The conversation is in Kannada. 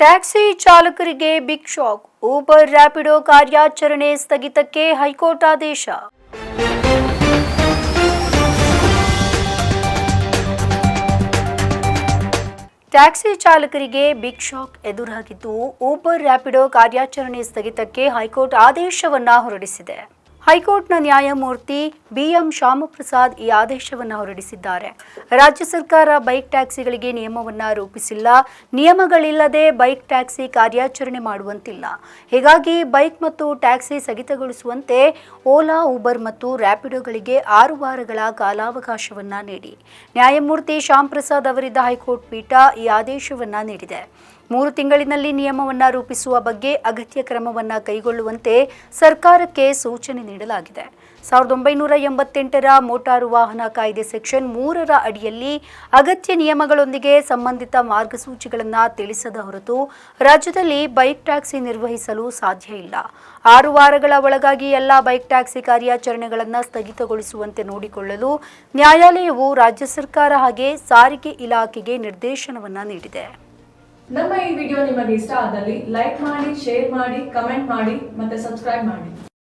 ಟ್ಯಾಕ್ಸಿ ಚಾಲಕರಿಗೆ ಬಿಗ್ ಶಾಕ್. ಊಬರ್ ರ್ಯಾಪಿಡೋ ಕಾರ್ಯಾಚರಣೆ ಸ್ಥಗಿತಕ್ಕೆ ಹೈಕೋರ್ಟ್ ಆದೇಶ. ಟ್ಯಾಕ್ಸಿ ಚಾಲಕರಿಗೆ ಬಿಗ್ ಶಾಕ್ ಎದುರಾಗಿದ್ದು ಊಬರ್ ರ್ಯಾಪಿಡೋ ಕಾರ್ಯಾಚರಣೆ ಸ್ಥಗಿತಕ್ಕೆ ಹೈಕೋರ್ಟ್ ಆದೇಶವನ್ನ ಹೊರಡಿಸಿದೆ. ಹೈಕೋರ್ಟ್ನ ನ್ಯಾಯಮೂರ್ತಿ ಬಿಎಂ ಶ್ಯಾಮಪ್ರಸಾದ್ ಈ ಆದೇಶವನ್ನು ಹೊರಡಿಸಿದ್ದಾರೆ. ರಾಜ್ಯ ಸರ್ಕಾರ ಬೈಕ್ ಟ್ಯಾಕ್ಸಿಗಳಿಗೆ ನಿಯಮವನ್ನು ರೂಪಿಸಿಲ್ಲ. ನಿಯಮಗಳಿಲ್ಲದೆ ಬೈಕ್ ಟ್ಯಾಕ್ಸಿ ಕಾರ್ಯಾಚರಣೆ ಮಾಡುವಂತಿಲ್ಲ. ಹೀಗಾಗಿ ಬೈಕ್ ಮತ್ತು ಟ್ಯಾಕ್ಸಿ ಸ್ಥಗಿತಗೊಳಿಸುವಂತೆ ಓಲಾ, ಉಬರ್ ಮತ್ತು ರ್ಯಾಪಿಡೋಗಳಿಗೆ ಆರು ವಾರಗಳ ಕಾಲಾವಕಾಶವನ್ನ ನೀಡಿ. ನ್ಯಾಯಮೂರ್ತಿ ಶ್ಯಾಮ್ ಪ್ರಸಾದ್ ಅವರಿದ್ದ ಹೈಕೋರ್ಟ್ ಪೀಠ ಈ ಆದೇಶವನ್ನು ನೀಡಿದೆ. ಮೂರು ತಿಂಗಳಿನಲ್ಲಿ ನಿಯಮವನ್ನು ರೂಪಿಸುವ ಬಗ್ಗೆ ಅಗತ್ಯ ಕ್ರಮವನ್ನು ಕೈಗೊಳ್ಳುವಂತೆ ಸರ್ಕಾರಕ್ಕೆ ಸೂಚನೆ ನೀಡಲಾಗಿದೆ. ಸಾವಿರದ ಒಂಬೈನೂರ ಎಂಬತ್ತೆಂಟರ ಮೋಟಾರು ವಾಹನ ಕಾಯ್ದೆ ಸೆಕ್ಷನ್ ಮೂರರ ಅಡಿಯಲ್ಲಿ ಅಗತ್ಯ ನಿಯಮಗಳೊಂದಿಗೆ ಸಂಬಂಧಿತ ಮಾರ್ಗಸೂಚಿಗಳನ್ನು ತಿಳಿಸದ ಹೊರತು ರಾಜ್ಯದಲ್ಲಿ ಬೈಕ್ ಟ್ಯಾಕ್ಸಿ ನಿರ್ವಹಿಸಲು ಸಾಧ್ಯ ಇಲ್ಲ. ಆರು ವಾರಗಳ ಒಳಗಾಗಿ ಎಲ್ಲ ಬೈಕ್ ಟ್ಯಾಕ್ಸಿ ಕಾರ್ಯಾಚರಣೆಗಳನ್ನು ಸ್ಥಗಿತಗೊಳಿಸುವಂತೆ ನೋಡಿಕೊಳ್ಳಲು ನ್ಯಾಯಾಲಯವು ರಾಜ್ಯ ಸರ್ಕಾರ ಹಾಗೆ ಸಾರಿಗೆ ಇಲಾಖೆಗೆ ನಿರ್ದೇಶನವನ್ನು ನೀಡಿದೆ. ನಮ್ಮ ಈ ವಿಡಿಯೋ ನಿಮಗೆ ಇಷ್ಟ ಆದಲ್ಲಿ ಲೈಕ್ ಮಾಡಿ, ಶೇರ್ ಮಾಡಿ, ಕಮೆಂಟ್ ಮಾಡಿ ಮತ್ತೆ ಸಬ್ಸ್ಕ್ರೈಬ್ ಮಾಡಿ.